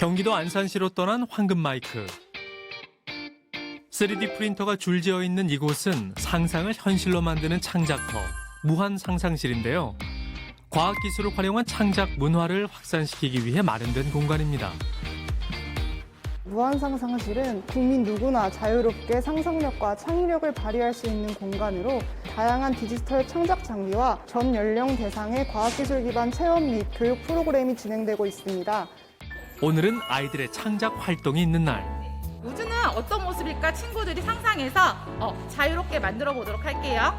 경기도 안산시로 떠난 황금 마이크. 3D 프린터가 줄지어 있는 이곳은 상상을 현실로 만드는 창작터, 무한 상상실인데요. 과학 기술을 활용한 창작 문화를 확산시키기 위해 마련된 공간입니다. 무한상상실은 국민 누구나 자유롭게 상상력과 창의력을 발휘할 수 있는 공간으로 다양한 디지털 창작 장비와 전 연령 대상의 과학기술 기반 체험 및 교육 프로그램이 진행되고 있습니다. 오늘은 아이들의 창작 활동이 있는 날. 우주는 어떤 모습일까 친구들이 상상해서 어, 자유롭게 만들어 보도록 할게요.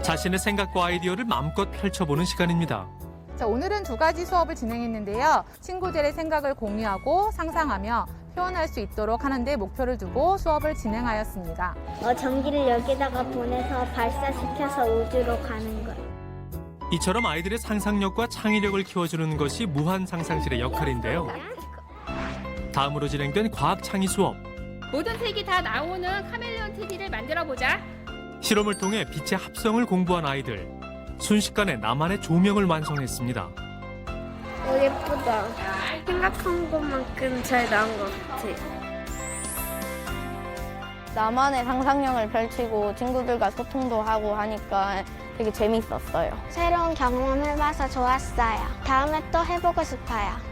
자신의 생각과 아이디어를 마음껏 펼쳐보는 시간입니다. 자, 오늘은 두 가지 수업을 진행했는데요. 친구들의 생각을 공유하고 상상하며 표현할 수 있도록 하는데 목표를 두고 수업을 진행하였습니다. 어, 전기를 여기다가 보내서 발사시켜서 우주로 가는 것. 이처럼 아이들의 상상력과 창의력을 키워주는 것이 무한 상상실의 역할인데요. 다음으로 진행된 과학 창의 수업. 모든 색이 다 나오는 카멜레온 TV를 만들어 보자. 실험을 통해 빛의 합성을 공부한 아이들. 순식간에 나만의 조명을 완성했습니다. 오, 예쁘다. 생각한 것만큼 잘 나온 것 같아. 나만의 상상력을 펼치고 친구들과 소통도 하고 하니까 되게 재밌었어요. 새로운 경험을 해봐서 좋았어요. 다음에 또 해보고 싶어요.